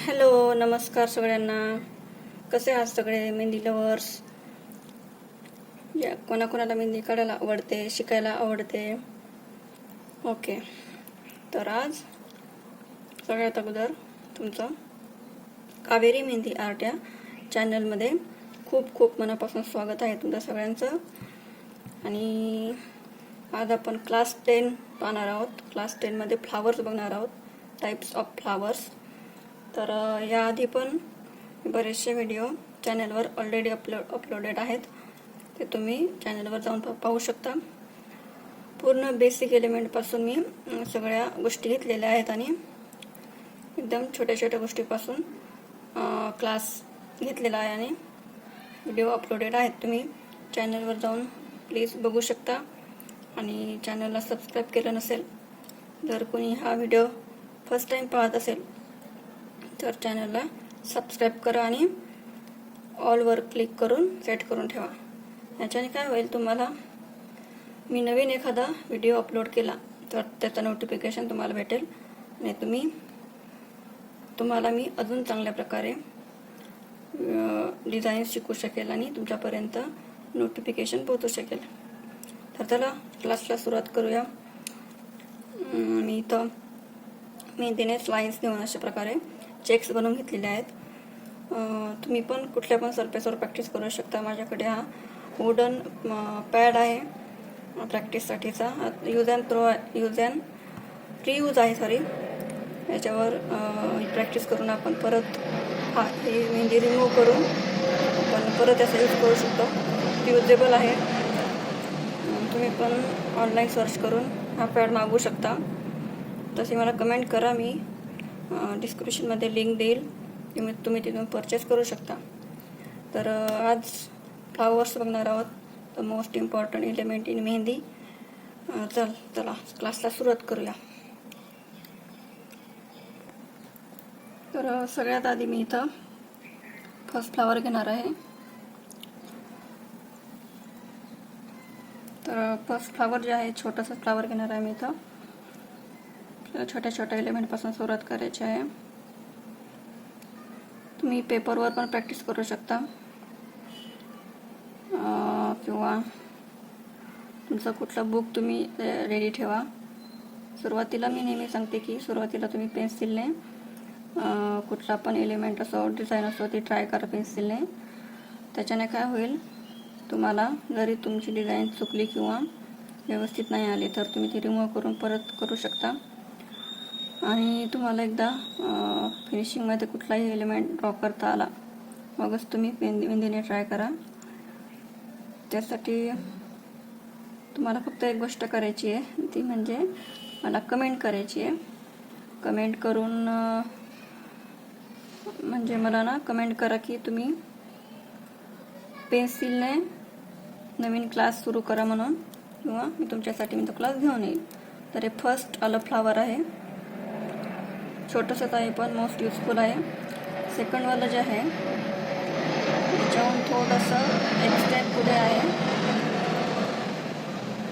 Hello नमस्कार सगळ्यांना. कसे आहात सगळे? मेहंदी लवर्स या कोणाकोणाला मेहंदी काढायला आवडते शिकायला आवडते? ओके तर आज सगळ्यात अगोदर तुमचं कावेरी मेहंदी आर्ट या चॅनलमध्ये खूप खूप मनापासून स्वागत आहे तुमचं सगळ्यांचं. आणि आज आपण क्लास टेन पाहणार आहोत. क्लास टेनमध्ये फ्लावर्स बघणार आहोत. टाईप्स ऑफ फ्लावर्स तर याआधी पण बरेचसे व्हिडिओ चॅनलवर ऑलरेडी अपलोड अपलोडेड आहेत. ते तुम्ही चॅनलवर जाऊन पाहू शकता. पूर्ण बेसिक एलिमेंटपासून मी सगळ्या गोष्टी घेतलेल्या आहेत आणि एकदम छोट्या छोट्या गोष्टीपासून क्लास घेतलेला आहे आणि व्हिडिओ अपलोडेड आहेत. तुम्ही चॅनलवर जाऊन प्लीज बघू शकता. आणि चॅनलला सबस्क्राईब केलं नसेल जर कोणी हा व्हिडिओ फर्स्ट टाईम पाहत असेल तर चॅनलला सबस्क्राईब करा आणि ऑलवर क्लिक करून सेट करून ठेवा. याच्याने काय होईल तुम्हाला मी नवीन एखादा व्हिडिओ अपलोड केला तर त्याचं नोटिफिकेशन तुम्हाला भेटेल. आणि तुम्ही तुम्हाला मी अजून चांगल्या प्रकारे डिझाईन शिकू शकेल आणि तुमच्यापर्यंत नोटिफिकेशन पोहोचू शकेल. तर चला क्लासला सुरुवात करूया. मी इथं मेहंदीने लाईन्स घेऊन अशा प्रकारे चेक्स बनवून घेतलेले आहेत. तुम्ही पण कुठल्या पण सरफेसवर प्रॅक्टिस करू शकता. माझ्याकडे हा वुडन पॅड आहे. प्रॅक्टिससाठीचा use and throw use and pre use आहे सॉरी याच्यावर प्रॅक्टिस करून आपण परत हा हे म्हणजे मेहंदी रिमूव्ह करून आपण परत याचा यूज करू शकतो. युजेबल आहे. तुम्ही पण ऑनलाईन सर्च करून हा पॅड मागवू शकता. तसे मला कमेंट करा मी. डिस्क्रिप्शनमध्ये लिंक देईल. तुम्ही तुम्ही तिथून परचेस करू शकता. तर आज फ्लावर्स बघणार आहोत. The most important element in mehndi. चल चला क्लासला सुरुवात करूया. तर सगळ्यात आधी मी इथं फर्स्ट फ्लावर घेणार आहे. तर फर्स्ट फ्लावर जे आहे छोटासा फ्लावर घेणार आहे मी इथं. छोट्या छोट्या एलिमेंटपासून सुरुवात करायची आहे. तुम्ही पेपरवर पण प्रॅक्टिस करू शकता. किंवा तुमचं कुठलं बुक तुम्ही रेडी ठेवा. सुरुवातीला मी नेहमी सांगते की सुरुवातीला तुम्ही पेन्सिलने कुठला पण एलिमेंट असो डिझाईन असो ती ट्राय करा पेन्सिलने त्याच्याने काय होईल तुम्हाला जरी तुमची डिझाईन चुकली किंवा व्यवस्थित नाही आली तर तुम्ही ती रिमूव्ह करून परत करू शकता. आणि तुम्हाला एकदा फिनिशिंगमध्ये कुठलाही एलिमेंट ड्रॉ करता आला मगच तुम्ही मेहंदी मेहंदीने ट्राय करा. त्यासाठी तुम्हाला फक्त एक गोष्ट करायची आहे ती म्हणजे मला कमेंट करायची आहे. कमेंट करून म्हणजे मला ना कमेंट करा की तुम्ही पेन्सिलने नवीन क्लास सुरू करा म्हणून किंवा मी तुमच्यासाठी मी तो क्लास घेऊन येईल. तर हे फर्स्ट आलं फ्लावर आहे. छोटंसंच आहे पण मोस्ट युजफुल आहे. सेकंडवालं जे आहे त्याच्याहून थोडंसं एक स्टेप पुढे आहे.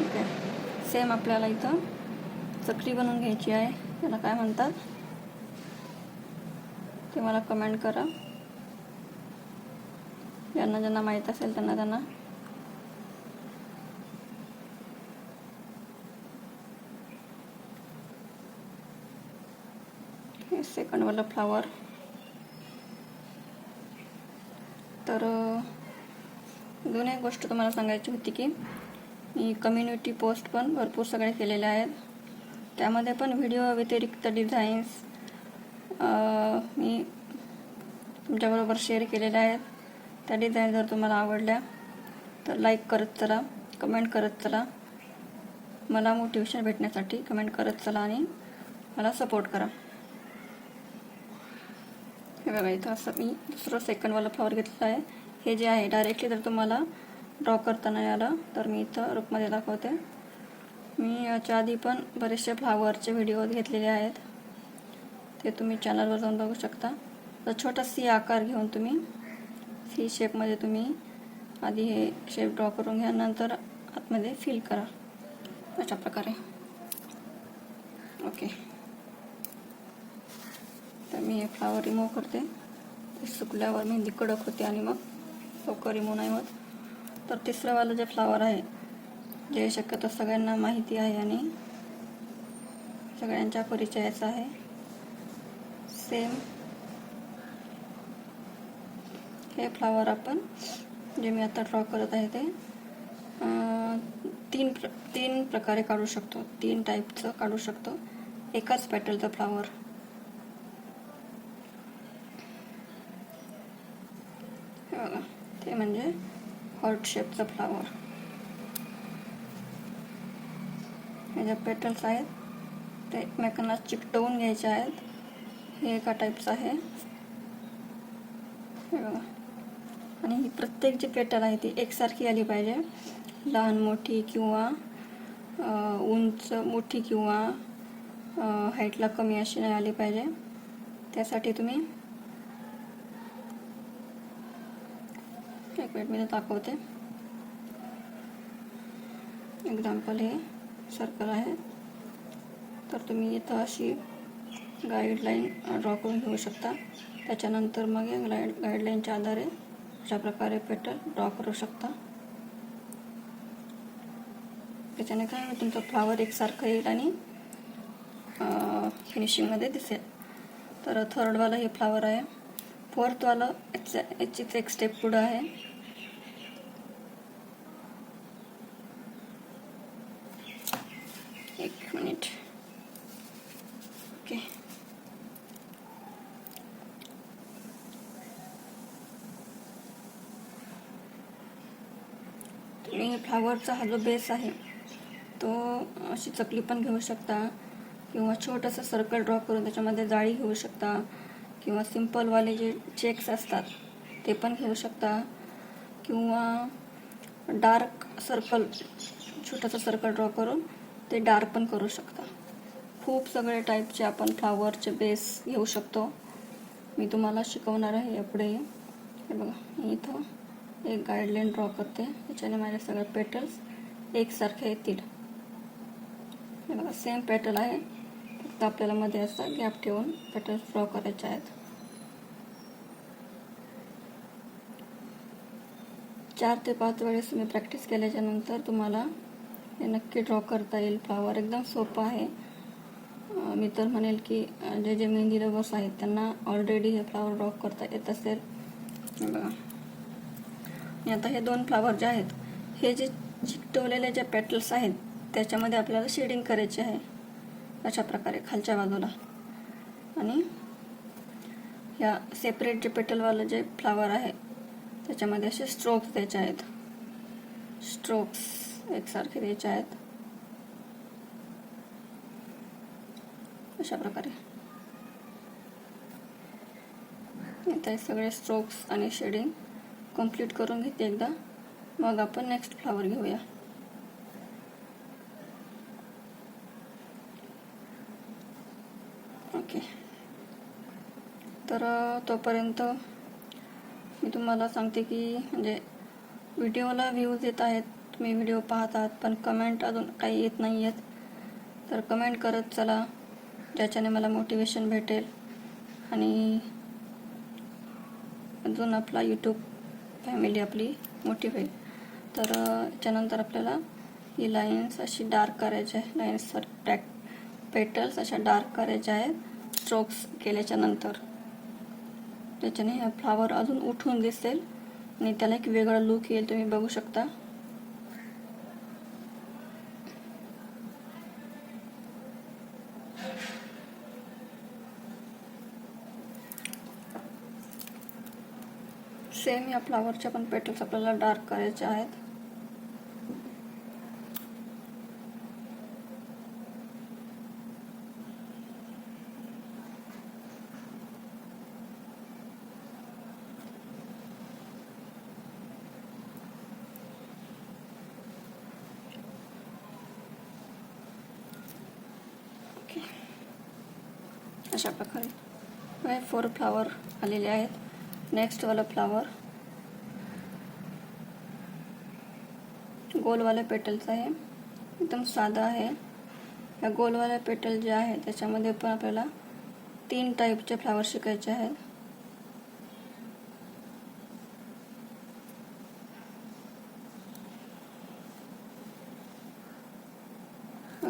ओके सेम आपल्याला इथं. चकरी बनवून घ्यायची आहे. त्याला काय म्हणतात? ते मला कमेंट करा. ज्यांना ज्यांना माहीत असेल त्यांना त्यांना हे सेकंडवालं फ्लावर तर दोन एक गोष्ट तुम्हाला सांगायची होती की मी कम्युनिटी पोस्ट पण भरपूर सगळे केलेले आहेत. त्यामध्ये पण व्हिडिओ व्यतिरिक्त डिझाईन्स मी तुमच्याबरोबर शेअर केलेल्या आहेत. त्या डिझाईन जर तुम्हाला आवडल्या तर लाईक करत चला कमेंट करत चला. मला मोटिवेशन भेटण्यासाठी कमेंट करत चला आणि मला सपोर्ट करा. हे बघा इथं असं मी दुसरं सेकंडवाला फ्लॉवर घेतलेला आहे. हे जे आहे डायरेक्टली जर तुम्हाला ड्रॉ करता नाही आलं तर मी इथं रूपमध्ये दाखवते. मी याच्या आधी पण बरेचसे फ्लावरचे व्हिडिओ घेतलेले आहेत. ते तुम्ही चॅनलवर जाऊन बघू शकता. तर छोटा सी आकार घेऊन तुम्ही सी शेपमध्ये तुम्ही आधी हे शेप ड्रॉ करून घ्या. नंतर आतमध्ये फिल करा. अशा प्रकारे ओके तर तर मी हे फ्लावर रिमूव्ह करते. ते सुकल्यावर मेहंदी कडक होते आणि मग लवकर रिमूव्ह नाही होत. तर तिसरंवालं जे फ्लावर आहे जे शक्यतो सगळ्यांना माहिती आहे आणि सगळ्यांच्या परिचयाचं आहे सेम हे फ्लावर आपण जे मी आता ड्रॉ करत आहे ते तीन प्र तीन प्रकारे काढू शकतो. तीन टाईपचं काढू शकतो. एकाच पॅटलचं फ्लावर हे बघा ते म्हणजे हॉर्ट शेपचं फ्लावर हे जे पेटल्स आहेत ते एकमेकांना चिकटवून घ्यायचे आहेत. हे एका टाईपचं आहे. हे बघा. आणि ही प्रत्येक जी पेटल आहे ती एकसारखी आली पाहिजे. लहान मोठी किंवा उंच मोठी किंवा हाईटला कमी अशी नाही आली पाहिजे. त्यासाठी तुम्ही एक मिनिट मी दाखवते. एक्झाम्पल हे सर्कल आहे. तर तुम्ही इथं अशी गाईडलाईन ड्रॉ करून घेऊ शकता. त्याच्यानंतर मग या गाईड गाईडलाईनच्या आधारे अशा प्रकारे पेटल ड्रॉ करू शकता. त्याच्याने काय तुमचं फ्लावर एकसारखं येईल आणि फिनिशिंगमध्ये दिसेल. तर थर्डवालं हे फ्लावर आहे. फोर्थवालं याच्या याचीच एक स्टेप पुढं आहे एक मिनिट ओके आणि फ्लावरचा हा जो बेस आहे तो अशी चकली पण घेऊ शकता किंवा छोटंसं सर्कल ड्रॉ करून त्याच्यामध्ये जाळी घेऊ शकता किंवा सिम्पलवाले जे चेक्स असतात ते पण घेऊ शकता किंवा डार्क सर्कल छोटंसं सर्कल ड्रॉ करून ते डार्क पण करू शकता. खूप सगळे टाईपचे आपण फ्लावरचे बेस घेऊ शकतो. मी तुम्हाला शिकवणार आहे यापुढे. हे बघा मी इथं. एक गाईडलाईन ड्रॉ करते. त्याच्याने माझे सगळे पेटल्स एकसारखे येतील. हे बघा सेम पेटल आहे. फक्त आपल्याला मध्ये असं गॅप ठेवून पेटल्स ड्रॉ करायचे आहेत. चार ते पाच वेळेस मी प्रॅक्टिस केल्याच्यानंतर तुम्हाला हे नक्की ड्रॉ करता येईल. फ्लावर एकदम सोपं आहे. मी तर म्हणेल की जे जे मेहंदी लवर्स आहेत त्यांना ऑलरेडी हे फ्लावर ड्रॉ करता येत असेल. बघा. आणि आता हे दोन फ्लावर जे आहेत हे जे चिकटवलेले जे पेटल्स आहेत त्याच्यामध्ये आपल्याला शेडिंग करायची आहे. अशा प्रकारे खालच्या बाजूला. आणि ह्या सेपरेट जे पेटलवालं जे फ्लावर आहे त्याच्यामध्ये असे स्ट्रोक्स द्यायचे आहेत. स्ट्रोक्स एकसारखे द्यायचे आहेत. अशा प्रकारे. आता हे सगळे स्ट्रोक्स आणि शेडिंग कंप्लीट करून घेते एकदा. मग आपण नेक्स्ट फ्लावर घेऊया. ओके तर तोपर्यंत मी तुम्हाला सांगते की म्हणजे व्हिडिओला व्ह्यूज येत आहेत तुम्ही व्हिडिओ पाहतात पण कमेंट अजून काही येत नाही आहेत तर कमेंट करत चला ज्याच्याने मला मोटिवेशन भेटेल. आणि अजून आपला यूट्यूब फॅमिली आपली मोठी होईल तर त्याच्यानंतर याच्यानंतर आपल्याला ही लाईन्स अशी डार्क करायची आहे. लाईन्स टॅक पेटल्स अशा डार्क करायच्या आहेत. स्ट्रोक्स केल्याच्यानंतर त्याच्याने फ्लावर अजून उठून दिसेल आणि त्याला एक वेगळा लुक येईल तुम्ही बघू शकता सेम या फ्लावरच्या पण पेटल्स आपल्याला डार्क करायचे आहेत. अशा प्रकारे फोर फ्लावर आलेले आहेत. नेक्स्ट वाला फ्लावर गोलवाल्या पेटलचं आहे. एकदम साधा आहे. या गोलवाल्या पेटल जे आहे त्याच्यामध्ये पण आपल्याला तीन टाईपचे फ्लावर शिकायचे आहेत.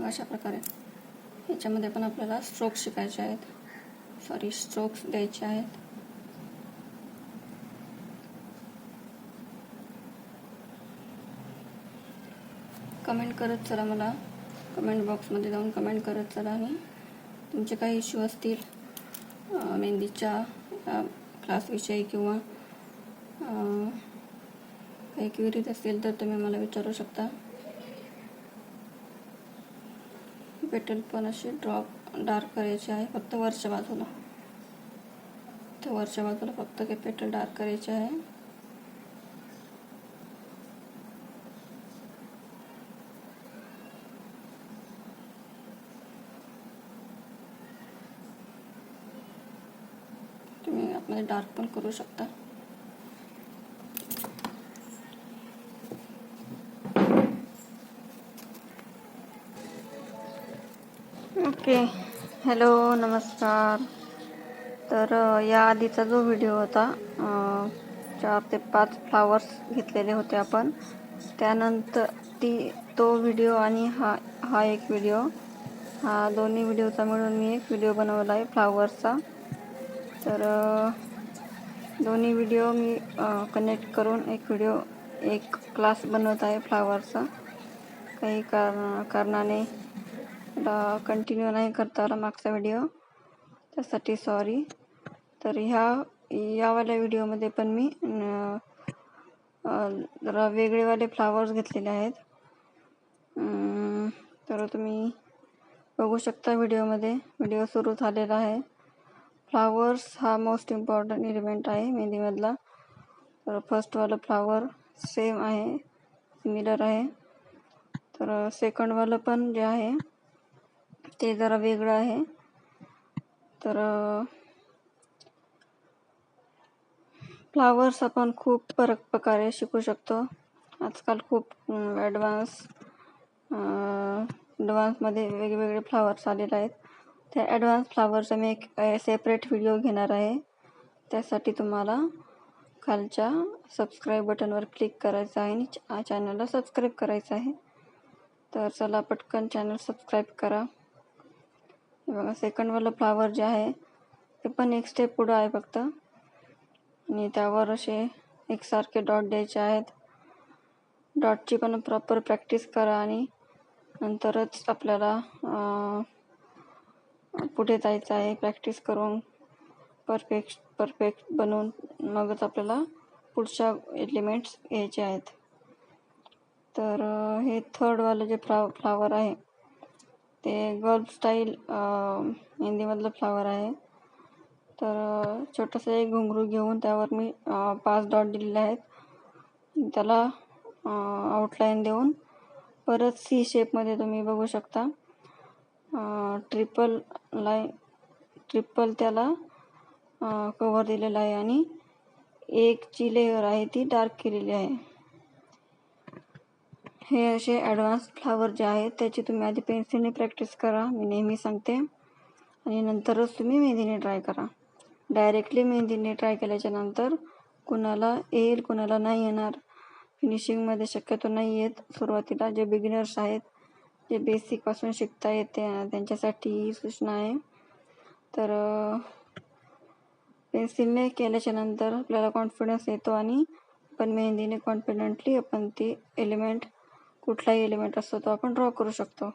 अशा प्रकारे. ह्याच्यामध्ये पण आपल्याला स्ट्रोक्स शिकायचे आहेत. सॉरी स्ट्रोक्स द्यायचे आहेत. कमेंट करत चला मला. कमेंट बॉक्समध्ये जाऊन कमेंट करत चला आणि तुमचे काही इश्यू असतील मेहंदीच्या क्लासविषयी किंवा काही क्वेरीज असतील तर तुम्ही मला विचारू शकता. पेटल पण असे ड्रॉप डार्क करायचे आहे फक्त वरच्या बाजूला. तर वरच्या बाजूला फक्त काही पेटल डार्क करायचे आहे. तुम्ही डार्क पण करू शकता. ओके हॅलो नमस्कार. तर या आधीचा जो व्हिडिओ होता चार ते पाच फ्लावर्स घेतलेले होते आपण त्यानंतर ती तो व्हिडिओ आणि हा हा एक व्हिडिओ हा दोन्ही व्हिडिओचा मिळून मी एक व्हिडिओ बनवला आहे फ्लावर्सचा तर दोन्ही व्हिडिओ मी कनेक्ट करून एक व्हिडिओ एक क्लास बनवत आहे फ्लावरचा काही कार कारणाने कंटिन्यू नाही करता आला मागचा व्हिडिओ त्यासाठी सॉरी तर ह्या यावाल्या व्हिडिओमध्ये पण मी जरा वेगळेवाले फ्लावर्स घेतलेले आहेत. तर तुम्ही बघू शकता व्हिडिओमध्ये व्हिडिओ सुरू झालेला आहे. फ्लावर्स हा मोस्ट इम्पॉर्टंट एलिमेंट आहे मेहंदीमधला. तर फर्स्टवालं फ्लावर सेम आहे सिमिलर आहे. तर सेकंडवालं पण जे आहे ते जरा वेगळं आहे. तर फ्लावर्स आपण खूप फरक प्रकारे शिकू शकतो. आजकाल खूप ॲडव्हान्स ॲडव्हान्समध्ये वेगवेगळे फ्लावर्स आलेले आहेत. त्या ॲडव्हान्स फ्लावरचा मी एक सेपरेट व्हिडिओ घेणार आहे. त्यासाठी तुम्हाला खालच्या सबस्क्राईब बटनवर क्लिक करायचं आहे आणि चॅनलला सबस्क्राईब करायचं आहे. तर चला पटकन चॅनल सबस्क्राईब करा. बघा सेकंडवालं फ्लावर जे आहे ते पण एक स्टेप पुढं आहे फक्त. आणि त्यावर असे एकसारखे डॉट द्यायचे आहेत. डॉटची पण प्रॉपर प्रॅक्टिस करा आणि नंतरच आपल्याला पुढे जायचं आहे प्रॅक्टिस करून परफेक्ट परफेक्ट बनवून मगच आपल्याला पुढच्या एलिमेंट्स घ्यायचे आहेत. तर हे थर्डवालं जे फ्ला फ्लावर आहे ते गर्ल स्टाईल मेहंदीमधलं फ्लावर आहे. तर छोटंसं एक घुंगरू घेऊन त्यावर मी पाच डॉट दिलेले आहेत. त्याला आउटलाईन देऊन परत सी शेपमध्ये तुम्ही बघू शकता. ट्रिपल लाय ट्रिपल त्याला कवर दिलेला आहे आणि एक जी लेअर आहे ती डार्क केलेली आहे. हे असे ॲडव्हान्स फ्लावर जे आहेत त्याची तुम्ही आधी पेन्सिलने प्रॅक्टिस करा मी नेहमी सांगते. आणि नंतरच तुम्ही मेहंदीने ट्राय करा. डायरेक्टली मेहंदीने ट्राय केल्याच्यानंतर कुणाला येईल कुणाला नाही येणार. फिनिशिंगमध्ये शक्यतो नाही येत सुरुवातीला जे बिगिनर्स आहेत जे बेसिकपासून शिकता येते त्यांच्यासाठी सूचना आहे. तर पेन्सिलने केल्याच्यानंतर आपल्याला कॉन्फिडन्स येतो आणि आपण मेहंदीने कॉन्फिडंटली आपण ती एलिमेंट कुठलाही एलिमेंट असतो तो आपण ड्रॉ करू शकतो.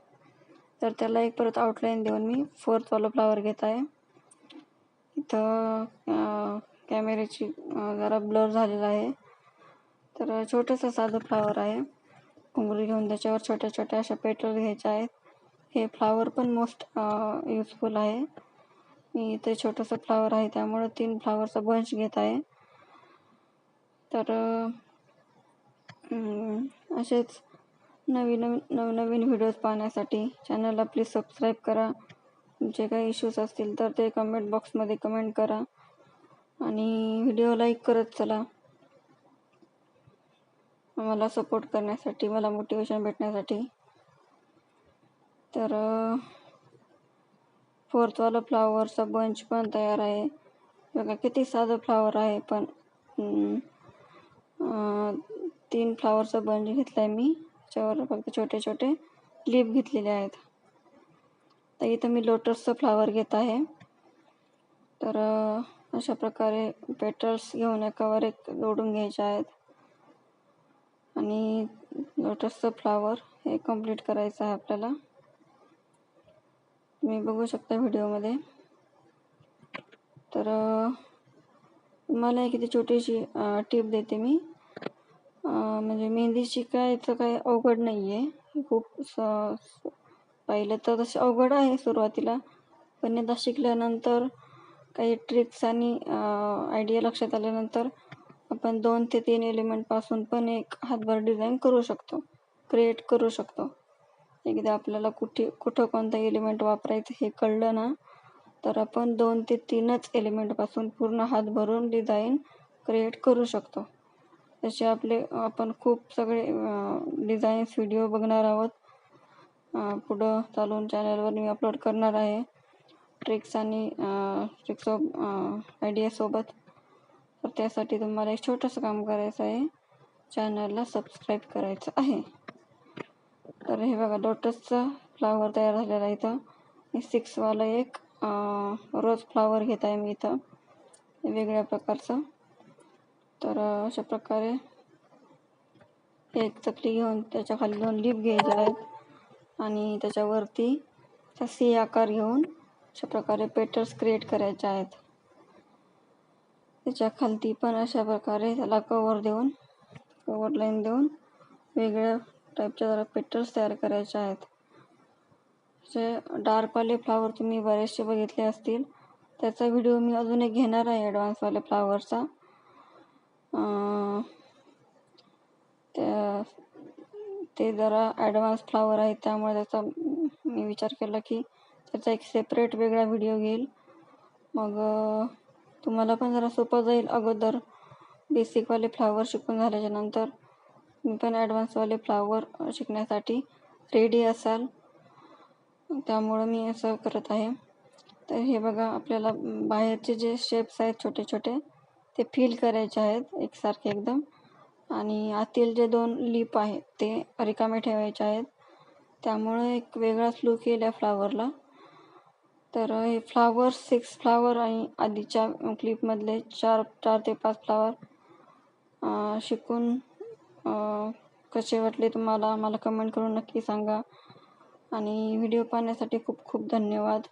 तर त्याला एक परत आउटलाईन देऊन मी फोर्थवाला फ्लावर घेत आहे. इथं कॅमेऱ्याची जरा ब्लर झालेला आहे. तर छोटंसं साधं फ्लावर आहे. घुंगरू घेऊन त्याच्यावर छोट्या छोट्या अशा पेटल घ्यायच्या आहेत. हे फ्लावर पण मोस्ट युजफुल आहे. मी इथे छोटंसं फ्लावर आहे त्यामुळं तीन फ्लावरचा बंच घेत आहे. तर असेच नवीन नवीन नवनवीन व्हिडिओज पाहण्यासाठी चॅनलला प्लीज सबस्क्राईब करा. तुमचे काही इश्यूज असतील तर ते कमेंट बॉक्समध्ये कमेंट करा. आणि व्हिडिओ लाईक करत चला. मला सपोर्ट करण्यासाठी मला मोटिवेशन भेटण्यासाठी. तर फोर्थवालं फ्लावरचा बंच पण तयार आहे. बघा किती साधं फ्लावर आहे पण तीन फ्लावरचा बंच घेतला आहे मी. त्याच्यावर फक्त छोटे छोटे लीफ घेतलेले आहेत. तर इथं मी लोटसचं फ्लावर घेत आहे. तर अशा प्रकारे पेटल्स घेऊन एकावर एक जोडून घ्यायचे आहेत. आणि लोटसचं फ्लावर हे कंप्लीट करायचं आहे आपल्याला. तुम्ही बघू शकता व्हिडिओमध्ये तर मला तुम्हाला एक इथे छोटीशी टिप देते मी. म्हणजे मेहंदी शिकायचं काही अवघड नाही आहे खूप स- पाहिलं तर तसे अवघड आहे सुरुवातीला. पण एकदा शिकल्यानंतर काही ट्रिक्स आणि आयडिया लक्षात आल्यानंतर आपण दोन ते तीन एलिमेंटपासून पण एक हातभर डिझाईन करू शकतो. क्रिएट करू शकतो. एकदा आपल्याला कुठे कुठं कोणतं एलिमेंट वापरायचं हे कळलं ना तर आपण दोन ते तीनच एलिमेंटपासून पूर्ण हात भरून डिझाईन क्रिएट करू शकतो. तसे आपले आपण खूप सगळे डिझाईन्स व्हिडिओ बघणार आहोत. पुढं चालून चॅनलवर मी अपलोड करणार आहे. ट्रिक्स आणि ट्रिक्स आयडियासोबत तर त्यासाठी तुम्हाला एक छोटंसं काम करायचं आहे. चॅनलला सबस्क्राईब करायचं आहे. तर हे बघा लोटसचं फ्लावर तयार झालेला आहे इथं. मी सिक्सवालं एक रोज फ्लावर घेत आहे मी इथं. वेगळ्या प्रकारचं. तर अशा प्रकारे एक चकली घेऊन त्याच्याखाली दोन लिप घ्यायचे आहेत. आणि त्याच्यावरती सी आकार घेऊन अशा प्रकारे पेटर्स क्रिएट करायचे आहेत. त्याच्या खालती पण अशा प्रकारे त्याला कवर देऊन कवर लाईन देऊन वेगळ्या टाईपच्या जरा पेटल्स तयार करायचे आहेत. असे डार्कवाले फ्लावर तुम्ही बरेचसे बघितले असतील. त्याचा व्हिडिओ मी अजून एक घेणार आहे ॲडव्हान्सवाल्या फ्लावरचा त्या ते जरा ॲडव्हान्स फ्लावर आहे त्यामुळे त्याचा मी विचार केला की त्याचा एक सेपरेट वेगळा व्हिडिओ घेईल. मग तुम्हाला पण जरा सोपं जाईल. अगोदर बेसिकवाले फ्लावर शिकून झाल्याच्यानंतर मी पण ॲडव्हान्सवाले फ्लावर शिकण्यासाठी रेडी असाल. त्यामुळं मी असं करत आहे. तर हे बघा आपल्याला बाहेरचे जे शेप्स आहेत छोटे छोटे ते फील करायचे आहेत एकसारखे एकदम. आणि आतील जे दोन लिप आहेत ते रिकामे ठेवायचे आहेत. त्यामुळं एक वेगळाच लुक येईल या फ्लावरला तर हे फ्लावर सिक्स फ्लावर आणि आधीच्या क्लिपमधले चार चार ते पाच फ्लावर शिकून कसे वाटले तुम्हाला? मला कमेंट करून नक्की सांगा. आणि व्हिडिओ पाहण्यासाठी खूप खूप धन्यवाद.